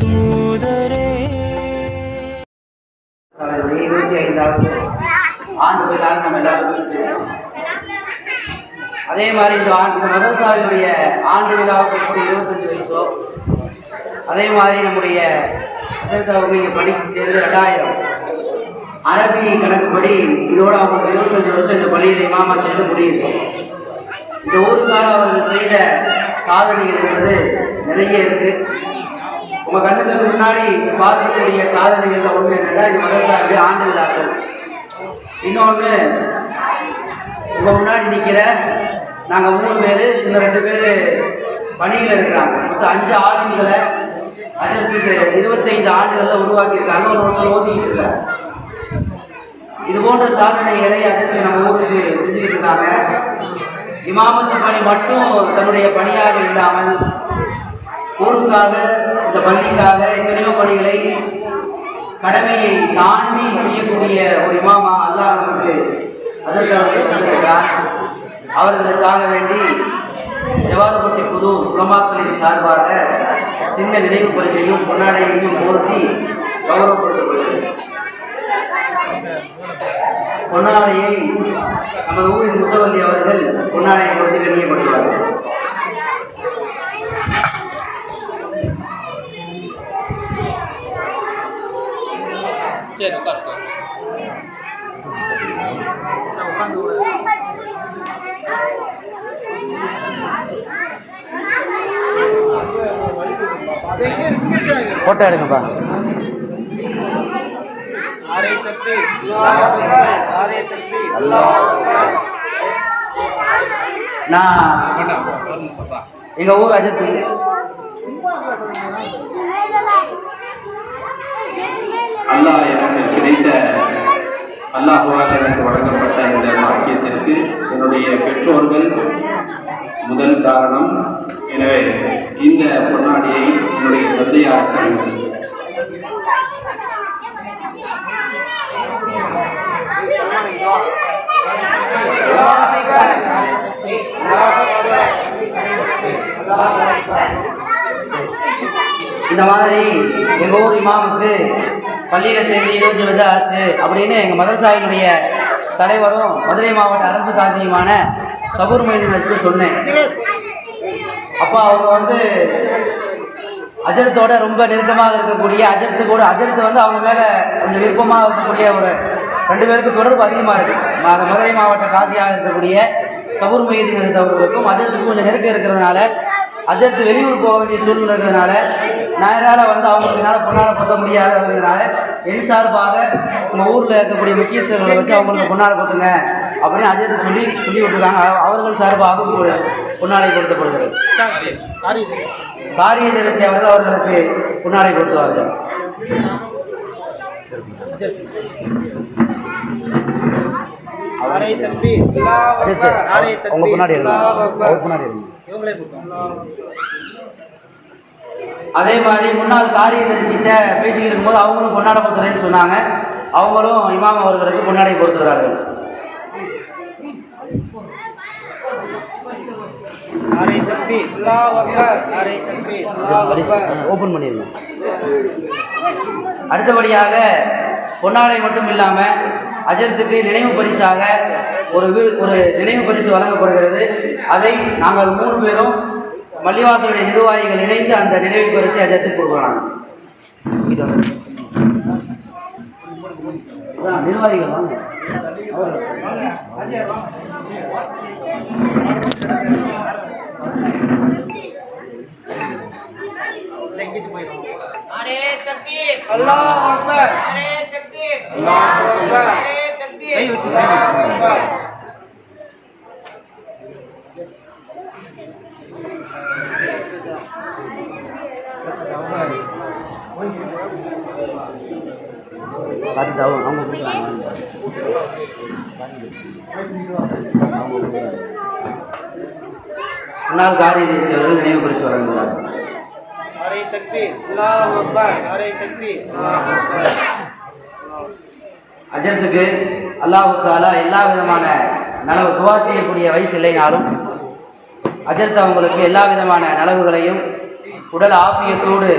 தூதரே. இருபத்தி ஐந்தாவது ஆண்டு நம்ம எல்லாருக்கும் அதே மாதிரி இந்த ஆண்டு மதசாரியுடைய ஆண்டு விழாவுக்கு எப்படி இருபத்தஞ்சு வயசோ அதே மாதிரி நம்முடைய அவங்க இங்கே படிக்க சேர்ந்து ரெண்டாயிரம். அரபி கணக்குப்படி இதோட அவங்க இருபத்தஞ்சு வருஷம் இந்த பள்ளியில் இமாமா சேர்ந்து முடியுது இந்த ஊருக்காக அவர்கள் செய்த சாதனைகள் என்பது நிறைய இருக்குது உங்க கண்ணுக்கு முன்னாடி பார்க்கக்கூடிய சாதனைகள் ஒண்ணு என்னன்னா இது மதரசாவுடைய ஆண்டு விழாக்கள். இன்னொன்று உங்க முன்னாடி நிற்கிற நாங்கள் மூணு பேர் இந்த ரெண்டு பேர் பணியில் இருக்கிறாங்க. மொத்தம் அஞ்சு ஆளுங்களை அதற்கு இருபத்தைந்து ஆண்டுகளில் உருவாக்கியிருக்காங்க. ஒரு ஒருத்தர் ஓதிக்கிட்டு இருக்காங்க இது போன்ற சாதனைகளை அதற்கு நம்ம ஊருக்கு செஞ்சுக்கிட்டு இருக்காங்க. இமாமத்து பணி மட்டும் தன்னுடைய பணியாக இல்லாமல் ஊருக்காக இந்த பள்ளிக்காக எத்தனையோ பணிகளை கடமையை தாண்டி செய்யக்கூடிய ஒரு இமாமா அல்லாஹ் நமக்கு அதற்காக அவர்களுக்காக வேண்டி ஜவாதப்பட்டி புது உலமாக்களின் சார்பாக சின்ன நினைவு பரிசையும் பொன்னாடையையும் போர்த்தி கௌரவப்படுத்தப்படுகிறது. பொன்னாடையை நமது ஊரின் முத்தவல்லி அவர்கள் பொன்னாடையை கொடுத்து கண்ணியப்படுத்துவார்கள். ஃபோட்டோ எடுங்கப்பா. நான் எங்க ஊர் அஜத்து. அல்லாஹ் எனக்கு கிடைத்த அல்லாஹ் எனக்கு வழங்கப்பட்ட இந்த வாக்கியத்திற்கு என்னுடைய பெற்றோர்கள் முதல் காரணம் எனவே இந்த பொன்னாடியை என்னுடைய தந்தையார் இந்த மாதிரி எங்கள் ஊர் இமாமுக்கு பள்ளியில் சேர்ந்து இருபத்தி வருஷம் ஆச்சு அப்படின்னு எங்கள் மதரசாவினுடைய தலைவரும் மதுரை மாவட்ட அரசு காந்தியுமான சபூர் மைதீனத்துக்கு சொன்னேன். அப்போ அவங்க வந்து அஜரத்தோட ரொம்ப நெருக்கமாக இருக்கக்கூடிய அஜரத்து கூட அஜரத்து வந்து அவங்க மேலே கொஞ்சம் விருப்பமாக இருக்கக்கூடிய ஒரு ரெண்டு பேருக்கு தொடர்பு அதிகமாக இருக்குது மதுரை மாவட்ட காசியாக இருக்கக்கூடிய சபூர் மைதீனத்தவர்களுக்கும் அஜரத்துக்கு கொஞ்சம் நெருக்கம் இருக்கிறதுனால அஜரத்து வெளியூர் போக வேண்டிய சூழ்நிலை இருக்கிறதுனால நேரால வந்து அவங்களுக்கு என்னால் பொன்னாட பொத்த முடியாது அப்படிங்கிறனால என் சார்பாக நம்ம ஊரில் இருக்கக்கூடிய முக்கியஸ்தர்களை வச்சு அவங்களுக்கு பொன்னாடை பொத்துங்க அப்படின்னு அஜரத்து சொல்லி சொல்லி விட்டுருக்காங்க. அவ- அவர்கள் சார்பாக பொன்னாடை கொடுக்கப்படுகிறது காரிய தரிசி அவர்கள் அவர்களுக்கு பொன்னாடை கொடுத்துவார்கள் அடுத்து, உங்க முன்னாடி இருங்க. அவர் முன்னாடி இருங்க. அதே மாதிரி முன்னாள் காரிய தரிசிட்ட பேசிக்கிட்டு இருக்கும்போது அவங்களும் கொண்டாட போத்துறேன்னு சொன்னாங்க. அவங்களும் இமாம் அவர்களுக்கு கொண்டாடை கொடுத்துக்கிறார்கள். ஓப்பன் பண்ணிருங்க. அடுத்தபடியாக பொன்னாடை மட்டும் இல்லாமல் அஜரத்துக்கு நினைவு பரிசாக ஒரு வீ- ஒரு நினைவு பரிசு வழங்கப்படுகிறது. அதை நாங்கள் மூணு பேரும் மல்லிவாசலுடைய நிர்வாகிகள் இணைந்து அந்த நினைவு பரிசை அஜரத்துக்கு கொடுக்குறாங்க. நிர்வாகிகள் வாங்க. பார்த்துட்டு அவங்க அவங்க முன்னாள் காரிய தேசிய அவர்கள் நினைவு பரிசு வழங்குகிறார் அல்லாஹு தாலா எல்லா விதமான நலவு துவா செய்யக்கூடிய வயசு இல்லைனாலும் அஜரத் அவங்களுக்கு எல்லா விதமான நலவுகளையும் உடல் ஆபியத்தோடு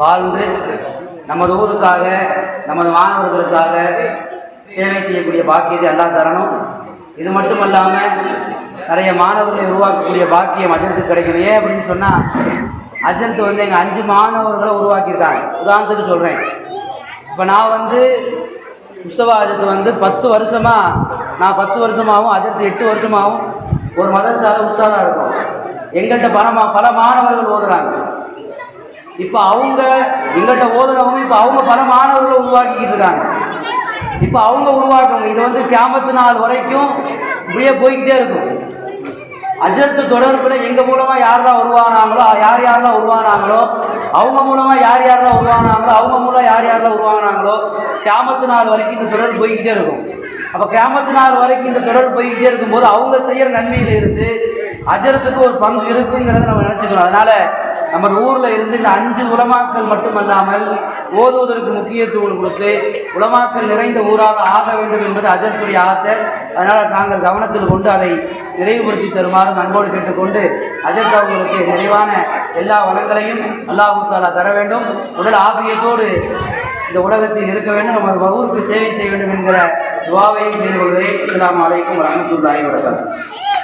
வாழ்ந்து நமது ஊருக்காக நமது மாணவர்களுக்காக சேவை செய்யக்கூடிய பாக்கியத்தை எல்லா தரணும். இது மட்டும் இல்லாமல் நிறைய மாணவர்களை உருவாக்கக்கூடிய பாக்கியம் அஜருக்கு கிடைக்கணும். ஏன் அப்படின்னு சொன்னால் அஜந்து வந்து எங்கள் அஞ்சு மாணவர்களை உருவாக்கியிருக்காங்க. உதாரணத்துக்கு சொல்கிறேன் இப்போ நான் வந்து முஸ்தபா அஜத் வந்து பத்து வருஷமாக நான் பத்து வருஷமாகவும் அஜர்த்து எட்டு வருஷமாகவும் ஒரு மதரசால உஸ்தாதாக இருக்கும். எங்கள்கிட்ட பணமா பல மாணவர்கள் ஓதுறாங்க. இப்போ அவங்க எங்கள்கிட்ட ஓதுறவங்க இப்போ அவங்க பல மாணவர்களை உருவாக்கிக்கிட்டு இருக்காங்க. இப்போ அவங்க உருவாக்குறவங்க இது வந்து கியாமத்து நாள் வரைக்கும் இப்படியே போய்கிட்டே இருக்கும். அஜர்த்து தொடர்புல மூலமாக யார் யாரெல்லாம் உருவானாங்களோ யார் யாரெல்லாம் உருவானாங்களோ அவங்க மூலமாக யார் யாரெல்லாம் உருவானாங்களோ அவங்க மூலம் யார் யாரெல்லாம் உருவானாங்களோ கேமத்து நாள் வரைக்கும் இந்த தொடர்பு போய்கிட்டே இருக்கும். அப்போ கிராமத்து நாள் வரைக்கும் இந்த தொடர் போய்கிட்டே இருக்கும்போது அவங்க செய்கிற நன்மையில் இருந்து அஜரத்துக்கு ஒரு பங்கு இருக்குங்கிறத நம்ம நினச்சிக்கணும். அதனால் நம்ம ஊரில் இருந்து இந்த அஞ்சு உலமாக்கள் மட்டுமல்லாமல் ஓதுவதற்கு முக்கியத்துவம் கொடுத்து உலமாக்கள் நிறைந்த ஊராக ஆக வேண்டும் என்பது அஜரத்துடைய ஆசை. அதனால் நாங்கள் கவனத்தில் கொண்டு அதை நிறைவுபடுத்தி தருமாறு அன்போடு கேட்டுக்கொண்டு அஜர்த் அவர்களுக்கு நிறைவான எல்லா வளங்களையும் அல்லாஹூ தாலா தர வேண்டும். உடல் ஆபியத்தோடு இந்த உலகத்தில் இருக்க வேண்டும் நமது ஊருக்கு சேவை செய்ய வேண்டும் என்கிற துவாவையும் செய்து கொள்கிறேன். அஸ்ஸலாமு அலைக்கும் வரமத்துல்லாஹி வரகாத்துஹு